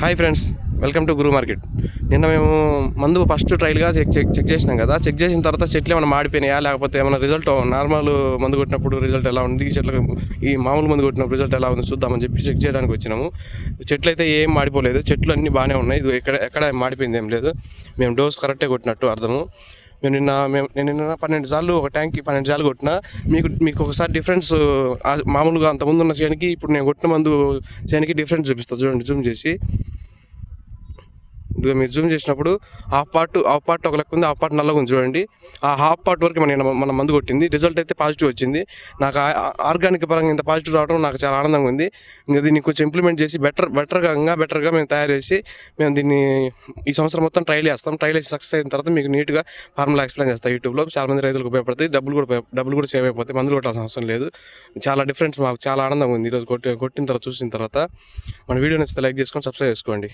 Hi friends welcome to Guru market నిన్న మేము మందు ఫస్ట్ ట్రయల్గా చెక్ చెక్ చెక్ చేసినాం కదా. చెక్ చేసిన తర్వాత చెట్లు ఏమైనా మాడిపోయినాయా? లేకపోతే ఏమైనా రిజల్ట్ నార్మల్ మందు కొట్టినప్పుడు రిజల్ట్ ఎలా ఉంది? ఈ చెట్లకు ఈ మామూలు మందు కొట్టినప్పుడు రిజల్ట్ ఎలా ఉంది చూద్దామని చెప్పి చెక్ చేయడానికి వచ్చినాము. చెట్లు అయితే ఏం మాడిపోలేదు. చెట్లు అన్నీ బాగానే ఉన్నాయి. ఇది ఎక్కడ ఎక్కడ మాడిపోయింది ఏం లేదు. మేము డోస్ కరెక్టే కొట్టినట్టు అర్థము. మేము నిన్న మేము నేను నిన్న పన్నెండు సార్లు ఒక ట్యాంక్కి పన్నెండు సార్లు కొట్టిన. మీకు మీకు ఒకసారి డిఫరెన్స్ మామూలుగా అంతకుముందు ఉన్న చేనికి ఇప్పుడు నేను కొట్టిన మందు చేనికి డిఫరెన్స్ చూపిస్తా. చూడండి జూమ్ చేసి. ఇదిగో మీరు జూమ్ చేసినప్పుడు హాఫ్ పార్ట్ హాఫ్ పార్ట్ ఒక లెక్క ఉంది హాఫ్ పార్ట్ నల్లగా ఉంది చూడండి. ఆ హాఫ్ పార్ట్ వరకు మన మన మందు కొట్టింది. రిజల్ట్ అయితే పాజిటివ్ వచ్చింది. నాకు ఆర్గానిక్ పరంగా ఇంత పాజిటివ్ రావడం నాకు చాలా ఆనందంగా ఉంది. ఇంకా దీన్ని కొంచెం ఇంప్లిమెంట్ చేసి బెటర్ బెటర్గా ఇంకా బెటర్గా మేము తయారు చేసి మేము దీన్ని ఈ సంవత్సరం మొత్తం ట్రైల్ చేస్తాం. ట్రైల్ చేసి సక్సెస్ అయిన తర్వాత మీకు నీట్గా ఫార్ములా ఎక్స్ప్లెయిన్ చేస్తాం యూట్యూబ్లో. చాలా మంది రైతులకు ఉపయోగపడుతుంది డబ్బులు కూడా డబ్బులు కూడా సేవ్ అయిపోతాయి. మందులు కొట్టాల్సిన అవసరం లేదు. చాలా డిఫరెన్స్ మాకు చాలా ఆనందంగా ఉంది. ఈరోజు కొట్టి కొట్టిన తర్వాత చూసిన తర్వాత. మన వీడియో నచ్చితే లైక్ చేసుకొని సబ్స్క్రైబ్ చేసుకోండి.